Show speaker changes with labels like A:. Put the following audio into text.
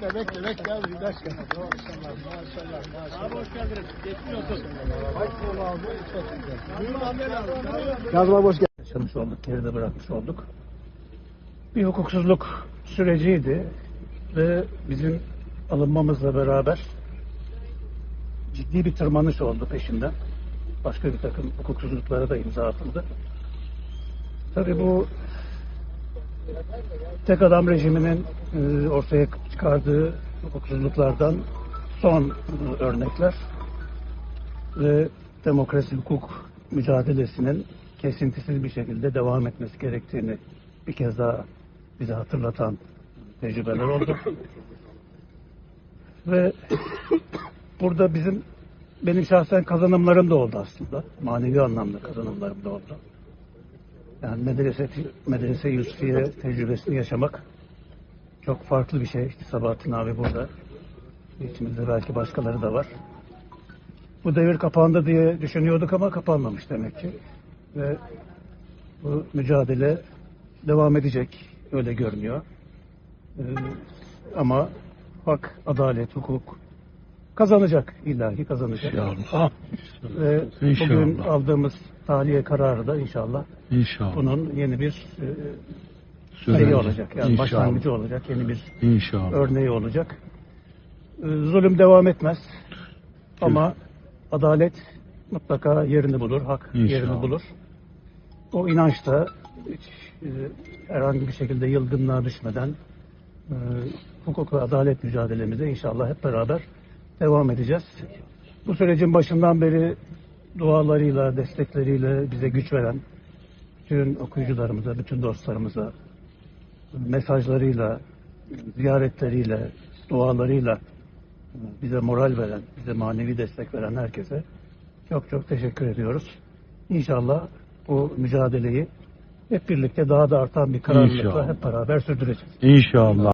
A: Başkanım. Maşallah, maşallah, maşallah.
B: Abi hoş geldiniz. Geçmiş olsun.
A: Abi,
B: abi.
A: Kazım abi hoş geldin.
C: yaşamış olduk, geride bırakmış olduk. Bir hukuksuzluk süreciydi ve bizim alınmamızla beraber ciddi bir tırmanış oldu peşinden. Başka bir takım hukuksuzluklara da imza atıldı. Tabii bu tek adam rejiminin e, ortaya çıkardığı hukuksuzluklardan son e, örnekler ve demokrasi hukuk mücadelesinin kesintisiz bir şekilde devam etmesi gerektiğini bir kez daha bize hatırlatan tecrübeler oldu. ve burada bizim benim şahsen kazanımlarım da oldu aslında. Manevi anlamda kazanımlarım da oldu. Yani medrese, medrese Yusufiye tecrübesini yaşamak çok farklı bir şey. İşte Sabahattin abi burada. İçimizde belki başkaları da var. Bu devir kapandı diye düşünüyorduk ama kapanmamış demek ki. Ve bu mücadele devam edecek. Öyle görünüyor. Ee, ama hak, adalet, hukuk kazanacak. ilahi kazanacak.
D: İnşallah.
C: Ve
D: İnşallah.
C: bugün aldığımız tahliye kararı da inşallah
D: İnşallah.
C: bunun yeni bir e, şeyi olacak. Yani
D: İnşallah.
C: başlangıcı olacak. Yeni bir
D: İnşallah.
C: örneği olacak. Ee, Zulüm devam etmez. Ama adalet mutlaka yerini bulur, hak
D: İnşallah.
C: yerini bulur. O inançta hiç e, herhangi bir şekilde yılgınlığa düşmeden e, hukuk ve adalet mücadelemize inşallah hep beraber devam edeceğiz. Bu sürecin başından beri dualarıyla, destekleriyle bize güç veren bütün okuyucularımıza, bütün dostlarımıza, mesajlarıyla, ziyaretleriyle, dualarıyla bize moral veren, bize manevi destek veren herkese çok çok teşekkür ediyoruz. İnşallah bu mücadeleyi hep birlikte daha da artan bir kararlılıkla
D: İnşallah.
C: hep beraber sürdüreceğiz.
D: İnşallah.